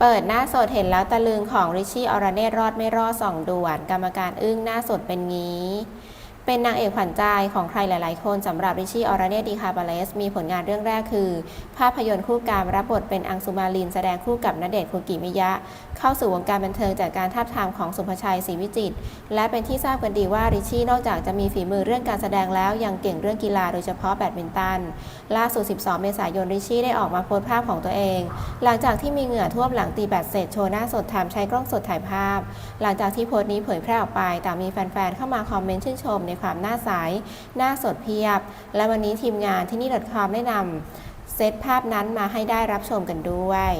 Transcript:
เปิดหน้าสดเห็นแล้วตะลึงของริชี่อรเนตรอดไม่รอดสองด่วน กรรมการอึ้งหน้าสดเป็นงี้ เป็นนางเอกขวัญใจของใครหลาย ๆ คนสำหรับริชี่ออรเนตดีคาบาเลส มีผลงานเรื่องแรกคือ ภาพยนตร์คู่กรรมรับบทเป็นอังสุมาลิน แสดงคู่กับณเดชน์คุกิมิยะ เข้าสู่วงการบันเทิงจากการทับทามของสุภชัยศรีวิจิตรและเป็นที่ทราบกันดีว่าริชี่นอกจากจะมีฝีมือเรื่องการแสดงแล้วยังเก่งเรื่องกีฬาโดยเฉพาะแบดมินตันล่าสุด 12 เมษายนริชี่ได้ออกมาโพสต์ภาพของตัวเอง หลังจากที่มีเหงื่อท่วมหลังตีแบดเสร็จโชว์หน้าสดแถมใช้กล้องสดถ่ายภาพ หลังจากที่โพสต์นี้เผยแพร่ออกไปต่างมีแฟน ๆ เข้ามาคอมเมนต์ชื่นชมในความน่าสายน่าสดเพียบ และวันนี้ทีมงานที่นี่คอมได้นำเซตภาพนั้นมาให้ได้รับชมกันด้วย